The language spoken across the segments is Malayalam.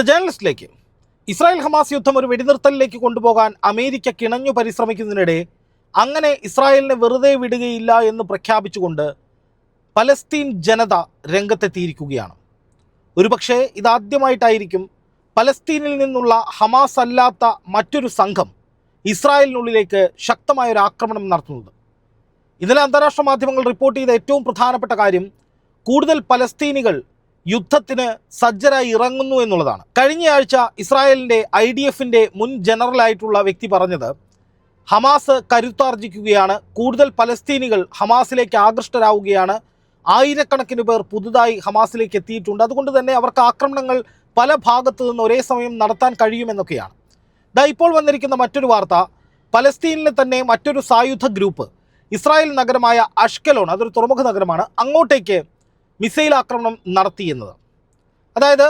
ദ ജേർണലിസ്റ്റിലേക്ക് ഇസ്രായേൽ ഹമാസ് യുദ്ധം ഒരു വെടിനിർത്തലിലേക്ക് കൊണ്ടുപോകാൻ അമേരിക്ക കിണഞ്ഞു പരിശ്രമിക്കുന്നതിനിടെ അങ്ങനെ ഇസ്രായേലിനെ വെറുതെ വിടുകയില്ല എന്ന് പ്രഖ്യാപിച്ചുകൊണ്ട് പലസ്തീൻ ജനത രംഗത്തെത്തിയിരിക്കുകയാണ്. ഒരുപക്ഷെ ഇതാദ്യമായിട്ടായിരിക്കും പലസ്തീനിൽ നിന്നുള്ള ഹമാസ് അല്ലാത്ത മറ്റൊരു സംഘം ഇസ്രായേലിനുള്ളിലേക്ക് ശക്തമായ ഒരു ആക്രമണം നടത്തുന്നത്. ഇന്നലെ അന്താരാഷ്ട്ര മാധ്യമങ്ങൾ റിപ്പോർട്ട് ചെയ്ത ഏറ്റവും പ്രധാനപ്പെട്ട കാര്യം കൂടുതൽ പലസ്തീനികൾ യുദ്ധത്തിന് സജ്ജരായി ഇറങ്ങുന്നു എന്നുള്ളതാണ്. കഴിഞ്ഞയാഴ്ച ഇസ്രായേലിന്റെ ഐ ഡി എഫിന്റെ മുൻ ജനറലായിട്ടുള്ള വ്യക്തി പറഞ്ഞത് ഹമാസ് കരുത്താർജിക്കുകയാണ് കൂടുതൽ പലസ്തീനികൾ ഹമാസിലേക്ക് ആകൃഷ്ടരാവുകയാണ് ആയിരക്കണക്കിന് പേർ പുതുതായി ഹമാസിലേക്ക് എത്തിയിട്ടുണ്ട്. അതുകൊണ്ട് തന്നെ അവർക്ക് ആക്രമണങ്ങൾ പല ഭാഗത്തു നിന്ന് ഒരേ സമയം നടത്താൻ കഴിയുമെന്നൊക്കെയാണ്. ദാ ഇപ്പോൾ വന്നിരിക്കുന്ന മറ്റൊരു വാർത്ത പലസ്തീനിലെ തന്നെ മറ്റൊരു സായുധ ഗ്രൂപ്പ് ഇസ്രായേൽ നഗരമായ അഷ്കലോൺ അതൊരു തുറമുഖ നഗരമാണ് അങ്ങോട്ടേക്ക് മിസൈൽ ആക്രമണം നടത്തിയെന്നത് അതായത്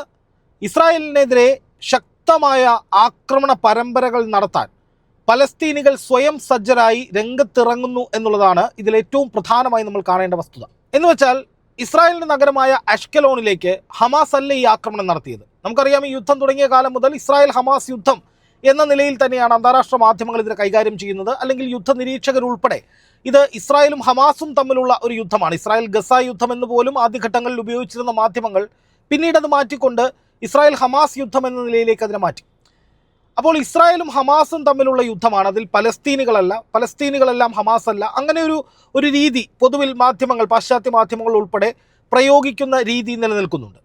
ഇസ്രായേലിനെതിരെ ശക്തമായ ആക്രമണ പരമ്പരകൾ നടത്താൻ പലസ്തീനികൾ സ്വയം സജ്ജരായി രംഗത്തിറങ്ങുന്നു എന്നുള്ളതാണ് ഇതിൽ ഏറ്റവും പ്രധാനമായി നമ്മൾ കാണേണ്ട വസ്തുത. എന്ന് വെച്ചാൽ ഇസ്രായേലിന്റെ നഗരമായ അഷ്കലോണിലേക്ക് ഹമാസ് അല്ല ഈ ആക്രമണം നടത്തിയത്? നമുക്കറിയാം ഈ യുദ്ധം തുടങ്ങിയ കാലം മുതൽ ഇസ്രായേൽ ഹമാസ് യുദ്ധം എന്ന നിലയിൽ തന്നെയാണ് അന്താരാഷ്ട്ര മാധ്യമങ്ങൾ ഇതിനെ കൈകാര്യം ചെയ്യുന്നത്. അല്ലെങ്കിൽ യുദ്ധ നിരീക്ഷകർ ഉൾപ്പെടെ ഇത് ഇസ്രായേലും ഹമാസും തമ്മിലുള്ള ഒരു യുദ്ധമാണ്. ഇസ്രായേൽ ഗസ യുദ്ധം എന്ന് പോലും ആദ്യഘട്ടങ്ങളിൽ ഉപയോഗിച്ചിരുന്ന മാധ്യമങ്ങൾ പിന്നീട് അത് മാറ്റിക്കൊണ്ട് ഇസ്രായേൽ ഹമാസ് യുദ്ധം എന്ന നിലയിലേക്ക് അതിനെ മാറ്റി. അപ്പോൾ ഇസ്രായേലും ഹമാസും തമ്മിലുള്ള യുദ്ധമാണ്. അതിൽ പലസ്തീനുകളല്ല പലസ്തീനുകളെല്ലാം ഹമാസ് അല്ല അങ്ങനെ ഒരു ഒരു രീതി പൊതുവിൽ മാധ്യമങ്ങൾ പാശ്ചാത്യ മാധ്യമങ്ങൾ ഉൾപ്പെടെ പ്രയോഗിക്കുന്ന രീതി നിലനിൽക്കുന്നുണ്ട്.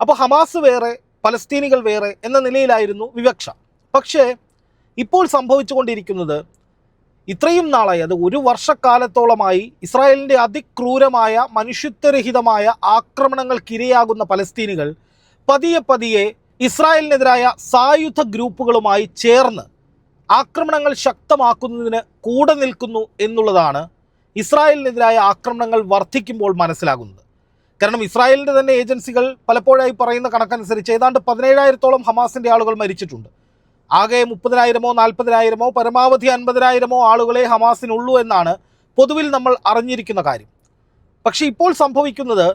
അപ്പോൾ ഹമാസ് വേറെ പലസ്തീനികൾ വേറെ എന്ന നിലയിലായിരുന്നു വിവക്ഷ. പക്ഷേ ഇപ്പോൾ സംഭവിച്ചുകൊണ്ടിരിക്കുന്നത് ഇത്രയും നാളായി അത് ഒരു വർഷക്കാലത്തോളമായി ഇസ്രായേലിന്റെ അതിക്രൂരമായ മനുഷ്യത്വരഹിതമായ ആക്രമണങ്ങൾക്കിരയാകുന്ന പലസ്തീനുകൾ പതിയെ പതിയെ ഇസ്രായേലിനെതിരായ സായുധ ഗ്രൂപ്പുകളുമായി ചേർന്ന് ആക്രമണങ്ങൾ ശക്തമാക്കുന്നതിന് കൂടെ നിൽക്കുന്നു എന്നുള്ളതാണ് ഇസ്രായേലിനെതിരായ ആക്രമണങ്ങൾ വർദ്ധിക്കുമ്പോൾ മനസ്സിലാകുന്നത്. കാരണം ഇസ്രായേലിന്റെ തന്നെ ഏജൻസികൾ പലപ്പോഴായി പറയുന്ന കണക്കനുസരിച്ച് ഏതാണ്ട് പതിനേഴായിരത്തോളം ഹമാസിന്റെ ആളുകൾ മരിച്ചിട്ടുണ്ട്. ആകെ മുപ്പതിനായിരമോ നാൽപ്പതിനായിരമോ പരമാവധി അൻപതിനായിരമോ ആളുകളെ ഹമാസിനുള്ളൂ എന്നാണ് പൊതുവിൽ നമ്മൾ അറിഞ്ഞിരിക്കുന്ന കാര്യം. പക്ഷേ ഇപ്പോൾ സംഭവിക്കുന്നത്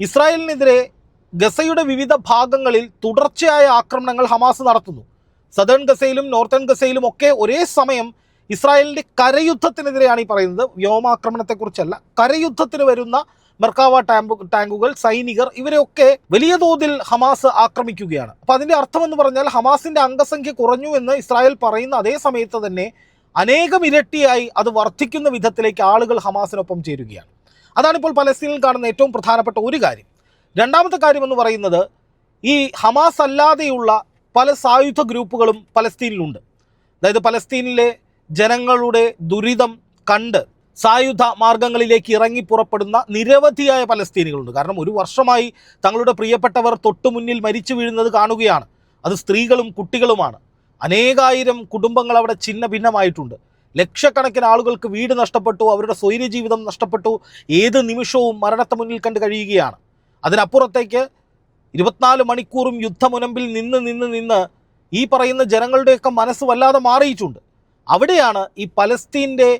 ഇസ്രായേലിനെതിരെ ഗസയുടെ വിവിധ ഭാഗങ്ങളിൽ തുടർച്ചയായ ആക്രമണങ്ങൾ ഹമാസ് നടത്തുന്നു. സദേൺ ഗസയിലും നോർത്തേൺ ഗസയിലും ഒക്കെ ഒരേ സമയം ഇസ്രായേലിന്റെ കരയുദ്ധത്തിനെതിരെയാണ് ഈ പറയുന്നത്. വ്യോമാക്രമണത്തെക്കുറിച്ചല്ല കരയുദ്ധത്തിന് വരുന്ന മെർക്കാവ ടാങ്കുകൾ സൈനികർ ഇവരെയൊക്കെ വലിയ തോതിൽ ഹമാസ് ആക്രമിക്കുകയാണ്. അപ്പോൾ അതിന്റെ അർത്ഥമെന്ന് പറഞ്ഞാൽ ഹമാസിന്റെ അംഗസംഖ്യ കുറഞ്ഞു എന്ന് ഇസ്രായേൽ പറയുന്ന അതേ സമയത്ത് തന്നെ അനേകം ഇരട്ടിയായി അത് വർദ്ധിക്കുന്ന വിധത്തിലേക്ക് ആളുകൾ ഹമാസിനൊപ്പം ചേരുകയാണ്. അതാണിപ്പോൾ പലസ്തീനിൽ കാണുന്ന ഏറ്റവും പ്രധാനപ്പെട്ട ഒരു കാര്യം. രണ്ടാമത്തെ കാര്യം എന്ന് പറയുന്നത് ഈ ഹമാസ് അല്ലാതെയുള്ള പല സായുധ ഗ്രൂപ്പുകളും പലസ്തീനിലുണ്ട്. അതായത് പലസ്തീനിലെ ജനങ്ങളുടെ ദുരിതം കണ്ട് സായുധ മാർഗങ്ങളിലേക്ക് ഇറങ്ങി പുറപ്പെടുന്ന നിരവധിയായ പലസ്തീനികളുണ്ട്. കാരണം ഒരു വർഷമായി തങ്ങളുടെ പ്രിയപ്പെട്ടവർ തൊട്ടു മുന്നിൽ മരിച്ചു വീഴുന്നത് കാണുകയാണ്. അത് സ്ത്രീകളും കുട്ടികളുമാണ്. അനേകായിരം കുടുംബങ്ങൾ അവിടെ ഛിന്ന ഭിന്നമായിട്ടുണ്ട്. ലക്ഷക്കണക്കിന് ആളുകൾക്ക് വീട് നഷ്ടപ്പെട്ടു അവരുടെ സ്വൈര്യ ജീവിതം നഷ്ടപ്പെട്ടു ഏത് നിമിഷവും മരണത്തെ മുന്നിൽ കണ്ട് കഴിയുകയാണ്. അതിനപ്പുറത്തേക്ക് ഇരുപത്തിനാല് മണിക്കൂറും യുദ്ധമുനമ്പിൽ നിന്ന് നിന്ന് നിന്ന് ഈ പറയുന്ന ജനങ്ങളുടെയൊക്കെ മനസ്സ് വല്ലാതെ മാറിയിട്ടുണ്ട്. അവിടെയാണ് ഈ പലസ്തീന്റെ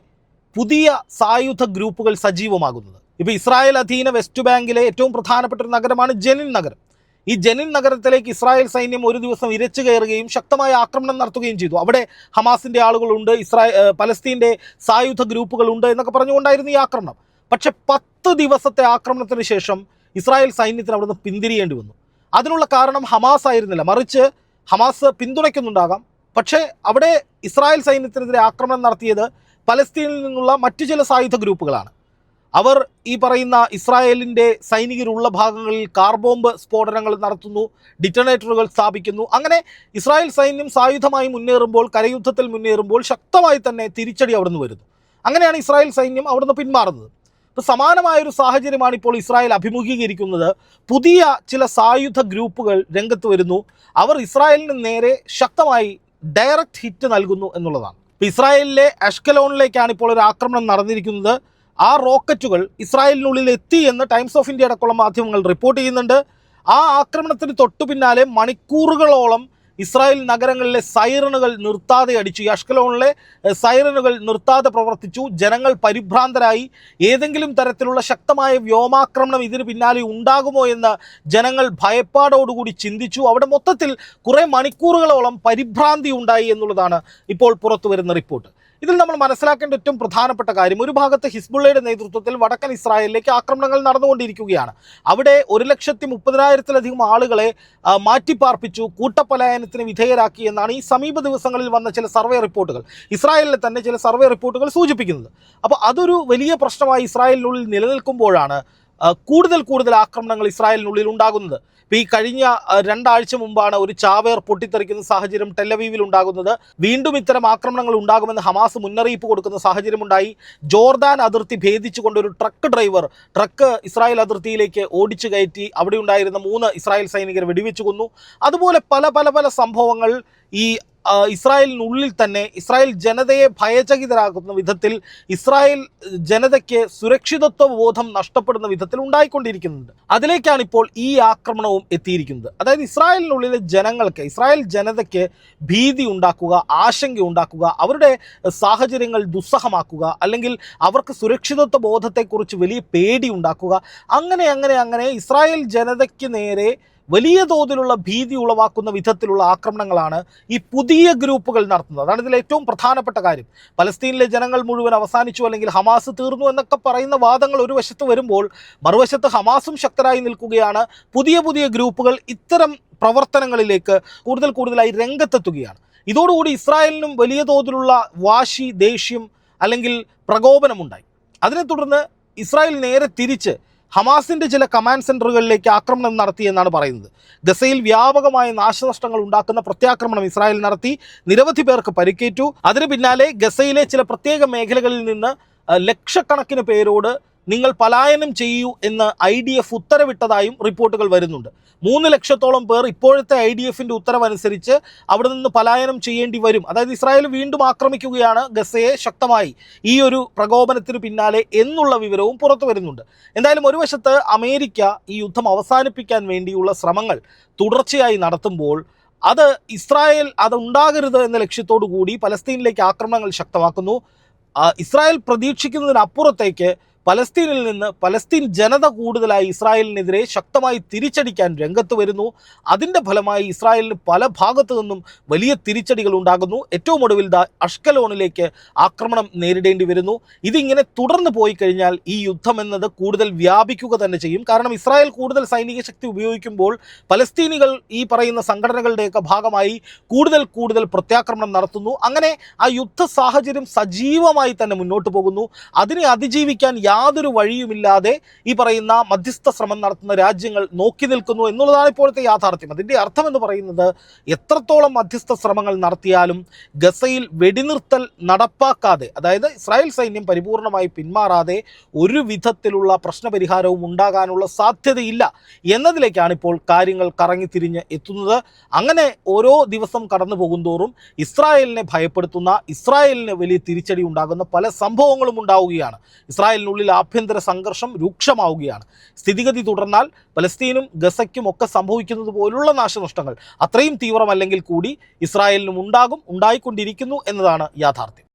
പുതിയ സായുധ ഗ്രൂപ്പുകൾ സജീവമാകുന്നത്. ഇപ്പോൾ ഇസ്രായേൽ അധീന വെസ്റ്റ് ബാങ്കിലെ ഏറ്റവും പ്രധാനപ്പെട്ട ഒരു നഗരമാണ് ജനിൻ നഗരം. ഈ ജനിൻ നഗരത്തിലേക്ക് ഇസ്രായേൽ സൈന്യം ഒരു ദിവസം ഇരച്ചു കയറുകയും ശക്തമായ ആക്രമണം നടത്തുകയും ചെയ്തു. അവിടെ ഹമാസിന്റെ ആളുകളുണ്ട് ഇസ്രായേൽ പലസ്തീന്റെ സായുധ ഗ്രൂപ്പുകൾ ഉണ്ട് എന്നൊക്കെ പറഞ്ഞുകൊണ്ടായിരുന്നു ഈ ആക്രമണം. പക്ഷെ പത്ത് ദിവസത്തെ ആക്രമണത്തിന് ശേഷം ഇസ്രായേൽ സൈന്യത്തിന് അവിടുന്ന് പിന്തിരിയേണ്ടി വന്നു. അതിനുള്ള കാരണം ഹമാസ് ആയിരുന്നില്ല. മറിച്ച് ഹമാസ് പിന്തുണയ്ക്കുന്നുണ്ടാകാം. പക്ഷേ അവിടെ ഇസ്രായേൽ സൈന്യത്തിനെതിരെ ആക്രമണം നടത്തിയത് പലസ്തീനിൽ നിന്നുള്ള മറ്റു ചില സായുധ ഗ്രൂപ്പുകളാണ്. അവർ ഈ പറയുന്ന ഇസ്രായേലിന്റെ സൈനികരുള്ള ഭാഗങ്ങളിൽ കാർ ബോംബ് സ്ഫോടനങ്ങൾ നടത്തുന്നു ഡിറ്റണേറ്ററുകൾ സ്ഥാപിക്കുന്നു. അങ്ങനെ ഇസ്രായേൽ സൈന്യം സായുധമായി മുന്നേറുമ്പോൾ കരയുദ്ധത്തിൽ മുന്നേറുമ്പോൾ ശക്തമായി തന്നെ തിരിച്ചടി അവിടുന്ന് വരുന്നു. അങ്ങനെയാണ് ഇസ്രായേൽ സൈന്യം അവിടുന്ന് പിന്മാറുന്നത്. ഇപ്പോൾ സമാനമായൊരു സാഹചര്യമാണ് ഇപ്പോൾ ഇസ്രായേൽ അഭിമുഖീകരിക്കുന്നത്. പുതിയ ചില സായുധ ഗ്രൂപ്പുകൾ രംഗത്ത് വരുന്നു. അവർ ഇസ്രായേലിന് നേരെ ശക്തമായി ഡയറക്റ്റ് ഹിറ്റ് നൽകുന്നു എന്നുള്ളതാണ്. ഇസ്രായേലിലെ അഷ്കലോണിലേക്കാണ് ഇപ്പോൾ ഒരു ആക്രമണം നടന്നിരിക്കുന്നത്. ആ റോക്കറ്റുകൾ ഇസ്രായേലിനുള്ളിൽ എത്തി എന്ന് ടൈംസ് ഓഫ് ഇന്ത്യ അടക്കമുള്ള മാധ്യമങ്ങൾ റിപ്പോർട്ട് ചെയ്യുന്നുണ്ട്. ആ ആക്രമണത്തിന് തൊട്ടു പിന്നാലെ മണിക്കൂറുകളോളം ഇസ്രായേൽ നഗരങ്ങളിലെ സൈറണുകൾ നിർത്താതെ അടിച്ചു. ഈ അഷ്കലോണിലെ സൈറണുകൾ നിർത്താതെ പ്രവർത്തിച്ചു. ജനങ്ങൾ പരിഭ്രാന്തരായി. ഏതെങ്കിലും തരത്തിലുള്ള ശക്തമായ വ്യോമാക്രമണം ഇതിന് പിന്നാലെ ഉണ്ടാകുമോ എന്ന് ജനങ്ങൾ ഭയപ്പാടോടുകൂടി ചിന്തിച്ചു. അവിടെ മൊത്തത്തിൽ കുറേ മണിക്കൂറുകളോളം പരിഭ്രാന്തി ഉണ്ടായി എന്നുള്ളതാണ് ഇപ്പോൾ പുറത്തു വരുന്ന റിപ്പോർട്ട്. ഇതിൽ നമ്മൾ മനസ്സിലാക്കേണ്ട ഏറ്റവും പ്രധാനപ്പെട്ട കാര്യം ഒരു ഭാഗത്ത് ഹിസ്ബുള്ളയുടെ നേതൃത്വത്തിൽ വടക്കൻ ഇസ്രായേലിലേക്ക് ആക്രമണങ്ങൾ നടന്നുകൊണ്ടിരിക്കുകയാണ്. അവിടെ ഒരു ലക്ഷത്തി മുപ്പതിനായിരത്തിലധികം ആളുകളെ മാറ്റിപ്പാർപ്പിച്ചു കൂട്ടപ്പലായനത്തിന് വിധേയരാക്കി എന്നാണ് ഈ സമീപ ദിവസങ്ങളിൽ വന്ന ചില സർവേ റിപ്പോർട്ടുകൾ. ഇസ്രായേലിലെ തന്നെ ചില സർവേ റിപ്പോർട്ടുകൾ സൂചിപ്പിക്കുന്നത്. അപ്പോൾ അതൊരു വലിയ പ്രശ്നമായി ഇസ്രായേലിനുള്ളിൽ നിലനിൽക്കുമ്പോഴാണ് കൂടുതൽ കൂടുതൽ ആക്രമണങ്ങൾ ഇസ്രായേലിനുള്ളിൽ ഉണ്ടാകുന്നത്. ഇപ്പോൾ ഈ കഴിഞ്ഞ രണ്ടാഴ്ച മുമ്പാണ് ഒരു ചാവേർ പൊട്ടിത്തെറിക്കുന്ന സാഹചര്യം ടെല്ലവീവിൽ ഉണ്ടാകുന്നത്. വീണ്ടും ഇത്തരം ആക്രമണങ്ങൾ ഉണ്ടാകുമെന്ന് ഹമാസ് മുന്നറിയിപ്പ് കൊടുക്കുന്ന സാഹചര്യമുണ്ടായി ജോർദാൻ അതിർത്തി ഭേദിച്ചുകൊണ്ട് ഒരു ട്രക്ക് ഡ്രൈവർ ട്രക്ക് ഇസ്രായേൽ അതിർത്തിയിലേക്ക് ഓടിച്ചു കയറ്റി അവിടെ ഉണ്ടായിരുന്ന മൂന്ന് ഇസ്രായേൽ സൈനികർ വെടിവെച്ചു കൊന്നു. അതുപോലെ പല പല പല സംഭവങ്ങൾ ഈ ഇസ്രായേലിനുള്ളിൽ തന്നെ ഇസ്രായേൽ ജനതയെ ഭയചകിതരാക്കുന്ന വിധത്തിൽ ഇസ്രായേൽ ജനതയ്ക്ക് സുരക്ഷിതത്വ ബോധം നഷ്ടപ്പെടുന്ന വിധത്തിൽ ഉണ്ടായിക്കൊണ്ടിരിക്കുന്നുണ്ട്. അതിലേക്കാണ് ഇപ്പോൾ ഈ ആക്രമണവും എത്തിയിരിക്കുന്നത്. അതായത് ഇസ്രായേലിനുള്ളിലെ ജനങ്ങൾക്ക് ഇസ്രായേൽ ജനതയ്ക്ക് ഭീതി ഉണ്ടാക്കുക ആശങ്ക ഉണ്ടാക്കുക അവരുടെ സാഹചര്യങ്ങൾ ദുസ്സഹമാക്കുക അല്ലെങ്കിൽ അവർക്ക് സുരക്ഷിതത്വ ബോധത്തെക്കുറിച്ച് വലിയ പേടി ഉണ്ടാക്കുക അങ്ങനെ അങ്ങനെ അങ്ങനെ ഇസ്രായേൽ ജനതയ്ക്ക് നേരെ വലിയ തോതിലുള്ള ഭീതി ഉളവാക്കുന്ന വിധത്തിലുള്ള ആക്രമണങ്ങളാണ് ഈ പുതിയ ഗ്രൂപ്പുകൾ നടത്തുന്നത്. അതാണ് ഇതിൽ ഏറ്റവും പ്രധാനപ്പെട്ട കാര്യം. പലസ്തീനിലെ ജനങ്ങൾ മുഴുവൻ അവസാനിച്ചു അല്ലെങ്കിൽ ഹമാസ് തീർന്നു എന്നൊക്കെ പറയുന്ന വാദങ്ങൾ ഒരു വശത്ത് വരുമ്പോൾ മറുവശത്ത് ഹമാസും ശക്തരായി നിൽക്കുകയാണ്. പുതിയ പുതിയ ഗ്രൂപ്പുകൾ ഇത്തരം പ്രവർത്തനങ്ങളിലേക്ക് കൂടുതൽ കൂടുതലായി രംഗത്തെത്തുകയാണ്. ഇതോടുകൂടി ഇസ്രായേലിനും വലിയ തോതിലുള്ള വാശി ദേഷ്യം അല്ലെങ്കിൽ പ്രകോപനമുണ്ടായി. അതിനെ തുടർന്ന് ഇസ്രായേൽ നേരെ തിരിച്ച് ഹമാസിന്റെ ചില കമാൻഡ് സെന്ററുകളിലേക്ക് ആക്രമണം നടത്തി എന്നാണ് പറയുന്നത്. ഗസയിൽ വ്യാപകമായ നാശനഷ്ടങ്ങൾ ഉണ്ടാക്കുന്ന പ്രത്യാക്രമണം ഇസ്രായേൽ നടത്തി. നിരവധി പേർക്ക് പരിക്കേറ്റു. അതിന് പിന്നാലെ ഗസയിലെ ചില പ്രത്യേക മേഖലകളിൽ നിന്ന് ലക്ഷക്കണക്കിന് പേരോട് നിങ്ങൾ പലായനം ചെയ്യൂ എന്ന് ഐ ഡി എഫ് ഉത്തരവിട്ടതായും റിപ്പോർട്ടുകൾ വരുന്നുണ്ട്. മൂന്ന് ലക്ഷത്തോളം പേർ ഇപ്പോഴത്തെ ഐ ഡി എഫിന്റെ ഉത്തരവനുസരിച്ച് അവിടെ നിന്ന് പലായനം ചെയ്യേണ്ടി വരും. അതായത് ഇസ്രായേൽ വീണ്ടും ആക്രമിക്കുകയാണ് ഗസയെ ശക്തമായി. ഈ ഒരു പ്രകോപനത്തിന് പിന്നാലെ എന്നുള്ള വിവരവും പുറത്തു വരുന്നുണ്ട്. എന്തായാലും ഒരു വശത്ത് അമേരിക്ക ഈ യുദ്ധം അവസാനിപ്പിക്കാൻ വേണ്ടിയുള്ള ശ്രമങ്ങൾ തുടർച്ചയായി നടത്തുമ്പോൾ അത് ഇസ്രായേൽ അത് ഉണ്ടാകരുത് എന്ന ലക്ഷ്യത്തോടു കൂടി പലസ്തീനിലേക്ക് ആക്രമണങ്ങൾ ശക്തമാക്കുന്നു. ഇസ്രായേൽ പ്രതീക്ഷിക്കുന്നതിനപ്പുറത്തേക്ക് പലസ്തീനിൽ നിന്ന് പലസ്തീൻ ജനത കൂടുതലായി ഇസ്രായേലിനെതിരെ ശക്തമായി തിരിച്ചടിക്കാൻ രംഗത്ത് വരുന്നു. അതിന്റെ ഫലമായി ഇസ്രായേലിന് പല ഭാഗത്തു നിന്നും വലിയ തിരിച്ചടികൾ ഉണ്ടാകുന്നു. ഏറ്റവും ഒടുവിൽ ദ അഷ്കലോണിലേക്ക് ആക്രമണം നേരിടേണ്ടി വരുന്നു. ഇതിങ്ങനെ തുടർന്ന് പോയി കഴിഞ്ഞാൽ ഈ യുദ്ധം എന്നത് കൂടുതൽ വ്യാപിക്കുക തന്നെ ചെയ്യും. കാരണം ഇസ്രായേൽ കൂടുതൽ സൈനിക ശക്തി ഉപയോഗിക്കുമ്പോൾ പലസ്തീനികൾ ഈ പറയുന്ന സംഘടനകളുടെയൊക്കെ ഭാഗമായി കൂടുതൽ കൂടുതൽ പ്രത്യാക്രമണം നടത്തുന്നു. അങ്ങനെ ആ യുദ്ധ സാഹചര്യം സജീവമായി തന്നെ മുന്നോട്ട് പോകുന്നു. അതിനെ അതിജീവിക്കാൻ യാതൊരു വഴിയുമില്ലാതെ ഈ പറയുന്ന മധ്യസ്ഥ ശ്രമം നടത്തുന്ന രാജ്യങ്ങൾ നോക്കി നിൽക്കുന്നു എന്നുള്ളതാണ് ഇപ്പോഴത്തെ യാഥാർത്ഥ്യം. അതിന്റെ അർത്ഥം എന്ന് പറയുന്നത് എത്രത്തോളം മധ്യസ്ഥ ശ്രമങ്ങൾ നടത്തിയാലും ഗസയിൽ വെടിനിർത്തൽ നടപ്പാക്കാതെ അതായത് ഇസ്രായേൽ സൈന്യം പരിപൂർണമായി പിന്മാറാതെ ഒരു വിധത്തിലുള്ള പ്രശ്നപരിഹാരവും ഉണ്ടാകാനുള്ള സാധ്യതയില്ല എന്നതിലേക്കാണ് ഇപ്പോൾ കാര്യങ്ങൾ കറങ്ങിത്തിരിഞ്ഞ് എത്തുന്നത്. അങ്ങനെ ഓരോ ദിവസം കടന്നു പോകുന്തോറും ഇസ്രായേലിനെ ഭയപ്പെടുത്തുന്ന ഇസ്രായേലിന് വലിയ തിരിച്ചടി ഉണ്ടാകുന്ന പല സംഭവങ്ങളും ഉണ്ടാവുകയാണ്. ഇസ്രായേലിനുള്ളിൽ ആഭ്യന്തര സംഘർഷം രൂക്ഷമാവുകയാണ്. സ്ഥിതിഗതി തുടർന്നാൽ പലസ്തീനും ഗസയ്ക്കും ഒക്കെ സംഭവിക്കുന്നത് പോലുള്ള നാശനഷ്ടങ്ങൾ അത്രയും തീവ്രമല്ലെങ്കിൽ കൂടി ഇസ്രായേലിനും ഉണ്ടാകും ഉണ്ടായിക്കൊണ്ടിരിക്കുന്നു എന്നതാണ് യാഥാർത്ഥ്യം.